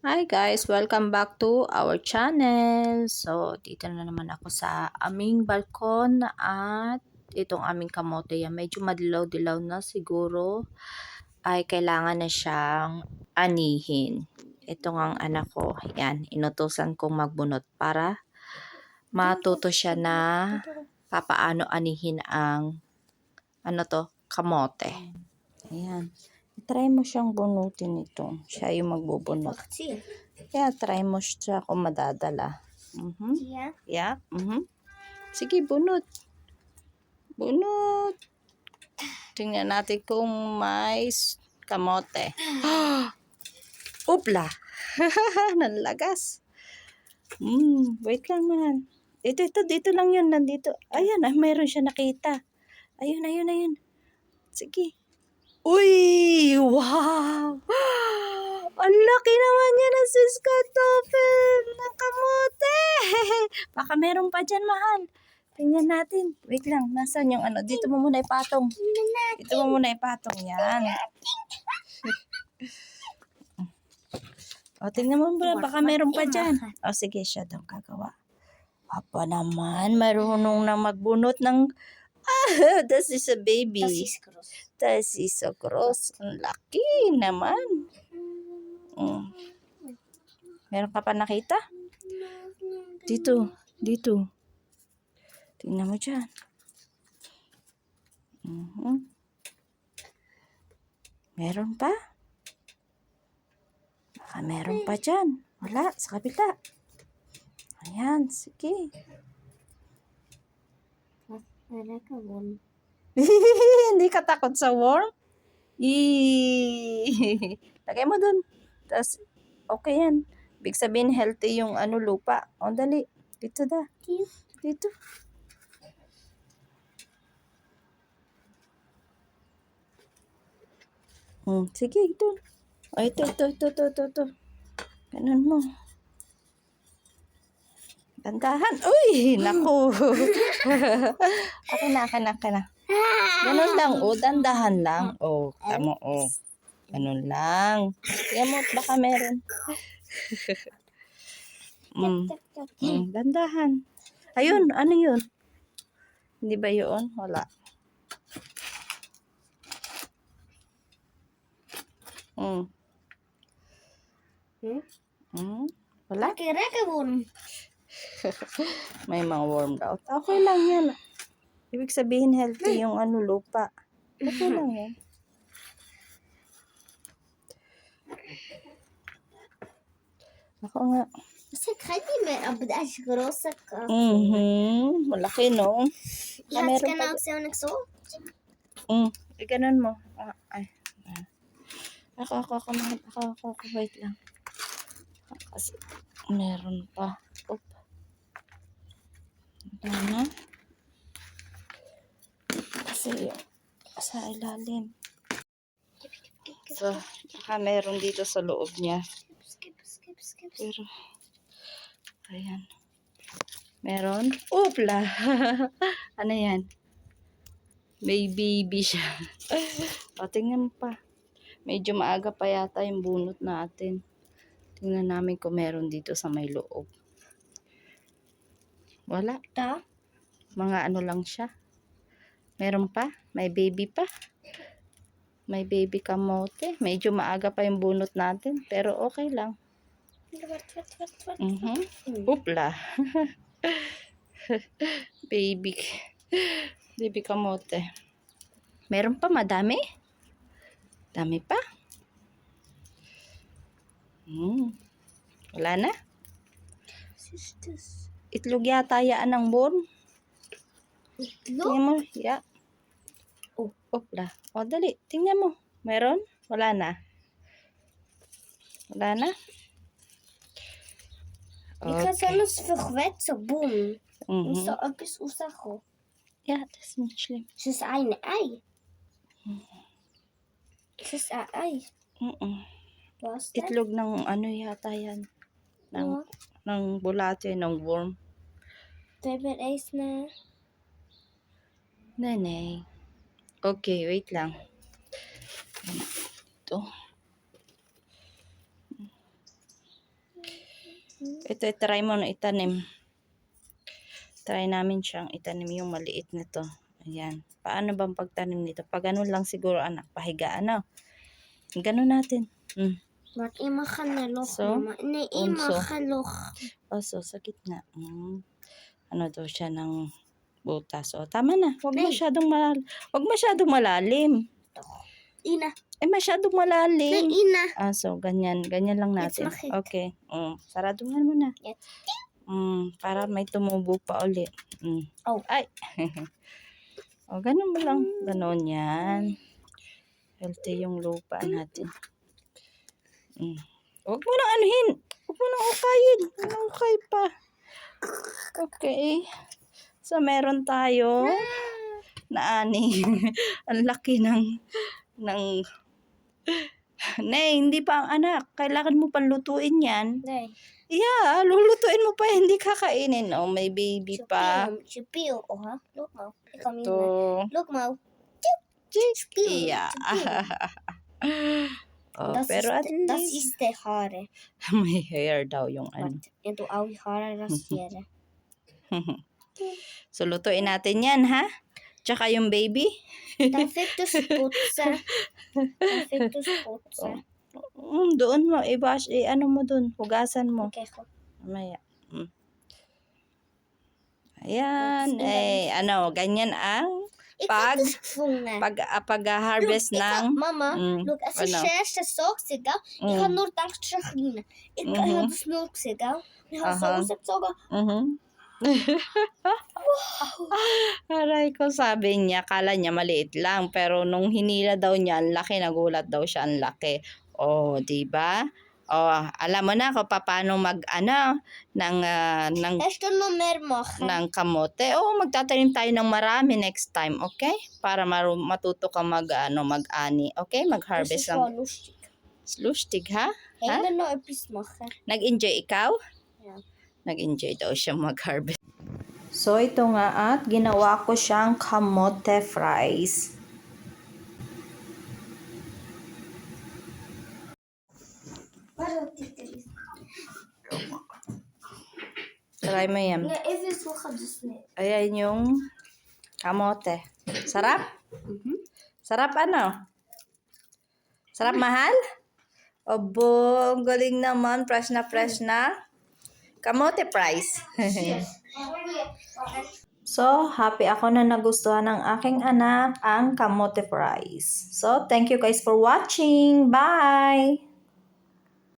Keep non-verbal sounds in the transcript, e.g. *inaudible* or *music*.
Hi guys, welcome back to our channel. So, dito na naman ako sa aming balkon at itong aming kamote yan. Medyo madilaw-dilaw na siguro ay kailangan na siyang anihin. Ito ang anak ko. Yan, inutusan kong magbunot para matuto siya na papaano anihin ang ano to, kamote. Ayan. Try mo siyang bunutin ito. Siya yung magbubunot. Kaya try mo siya kung madadala. Mhm. Yeah. Yeah. Mhm. Sige, bunot. Bunot. Tingnan natin kung may kamote. *gasps* Upla. *laughs* Nanlagas. Mm, wait lang man. Ito, ito, dito lang yun. Nandito. Ayan, ah, mayroon siya nakita. Ayun, ayun, ayun. Sige. Uy! Wow! Ang laki naman niya ng sis kartoffel ng kamote! *laughs* Baka meron pa dyan, mahal. Tingnan natin. Wait lang, nasaan yung ano? Dito mo muna ipatong. Dito mo muna ipatong. Yan. o, tingnan mo muna. Baka meron pa dyan. O, sige, siya daw gagawa. Apa naman, marunong na magbunot ng... Ah, *laughs* this is a baby. Das ist groß. Das is so gross. Ang laki naman. Mm. Meron ka pa nakita? Dito. Dito. Tingnan mo dyan. Mhm. Meron pa? Baka meron pa dyan. Wala. Sa kabila. Ayan. Sige. Wala ka. *laughs* Hindi ka takot sa worm? *laughs* Lagay mo dun. Tapos, okay yan. Big sabihin, healthy yung ano lupa. O, dali. Dito da. Dito. Hmm, sige, ito. O, ito, ito, ito, ito, ito, ito. Ganun mo. Dandahan. Uy! Naku! *laughs* okay na, okay na, okay na. Ganun lang, o. *laughs* Dandahan lang. O, tamo, o. Ganun lang. Kaya mo, baka meron. *laughs* mm, mm, dandahan. Ayun, ano yun? Hindi ba yun? Wala. Mm. Hmm? Mm. Wala? Kira ka. *laughs* May mga worm daw. Okay lang yan. Ibig sabihin healthy yung ano lupa. Okay lang yan. Ako nga. Basta me aber das ist groß. Mhm. Malaki, no? Ah, hatte meron pa genau gesehen und so. Mm. Eh, ganun mo. Ah, ay. Ako, ako, ako, mahal. Ako, ako, ako. Wait lang. Ah, Kasi, meron pa. Oop. Ano? Kasi, sa ilalim. So, baka meron dito sa loob niya. Pero, ayan. Meron. Upla! *laughs* ano yan? May baby siya. *laughs* o, tingnan pa. Medyo maaga pa yata yung bunot natin. Tingnan namin kung meron dito sa may loob. Wala. Da? Mga ano lang siya. Meron pa? May baby pa? May baby kamote. Medyo maaga pa yung bunot natin. Pero okay lang. Mhm. Hmm. Upla. *laughs* Baby. Baby kamote. Meron pa madami? Dami pa? Hmm. Wala na? Was ist das? Itlog yata yaan ng bon. Itlog? Tingnan mo. Ya. Oh, upla. O, dali. Tingnan mo. Meron? Wala na. Wala na? Okay. för skvätt så bom. Och Mhm. så öppis usacho. Ja, das ist nicht schlimm. Es ist ein Ei. Es ist ein Ei. Was denn? Itlog ng ano yata yan. Ng, Ja. ng bulate, ng worm. Baby Eis na. Nanay. Okay, wait lang. Ito. Ito, try mo na itanim. Try namin siyang itanim yung maliit nito. Ayan. Paano bang pagtanim nito? Pag ganun lang siguro anak, pahiga ano. Ganun natin. Mm. Wat ima kanalok. So. Ne, ima kalok. Oh, so, sa gitna. Mm. Ano daw siya ng butas. O, tama na. Huwag Nay. masyadong malalim. Huwag masyadong malalim. Ina. Eh, masyadong Ne, malalim. ina. Ah, so, ganyan. Ganyan lang natin. Okay. Mm. Sarado nga mo na. Yes. Mm, para may tumubo pa ulit. Mm. Oh. Ay. *laughs* o, ganun mo lang. Ganun yan. Healthy yung lupa natin. Mm. Huwag mo nang anuhin. Huwag mo nang ukayin. Anong ukay pa? Okay. So, meron tayo na ani. *laughs* Ang laki ng ng *laughs* Nay, hindi pa ang anak. Kailangan mo pang lutuin yan. Ne. Yeah, lulutuin mo pa, hindi kakainin. Oh, may baby pa. Chipio. Oh, ha? Look mo. Ikaw Ito. Look mo. Chicky. Yeah. *laughs* oh, Das pero at ist, das least, ist der Haare. may hair daw yung ano. Ja, du auch Haare rasieren. So, lutuin natin yan, ha? Tsaka yung baby. Ich? Darf ich das putzen? Mm, doon mo, i-wash, eh, ano mo doon, hugasan mo. Okay, komm. Mamaya. Mm. Ayan, eh, ano, ganyan ang Ich Pag- pag, ah, pag-harvest ng... Mama, Mm, look, ist ano? gell? Ik Mm. nur had das milk gezet, gell? Ik had Aha. zo gezet, zo ge- Mhm. *laughs* Aray ko, sabi niya, kala niya maliit lang. Pero nung hinila daw niya, ang laki, nagulat daw siya, ang laki. Oh, di ba? Oh, alam mo na kung paano mag, ano, ng, ah, ng, nog meer machen. ng kamote. Oo, magtatanim tayo ng marami next time, okay? Para maru- matuto ka mag, ano, mag-ani, okay? Mag-harvest ng lustig. lustig, ha? Ha? Nag-enjoy ikaw? Ja. Nag-enjoy daw siya mag-harvest. So, ito nga at ginawa ko siyang kamote fries. Try mo yan. Ayan yung kamote. Sarap? Sarap ano? Sarap mahal? Obo, ang galing naman. Fresh na fresh na. Kamote fries. So, happy ako na nagustuhan ng aking anak ang kamote fries. So, thank you guys for watching. Bye!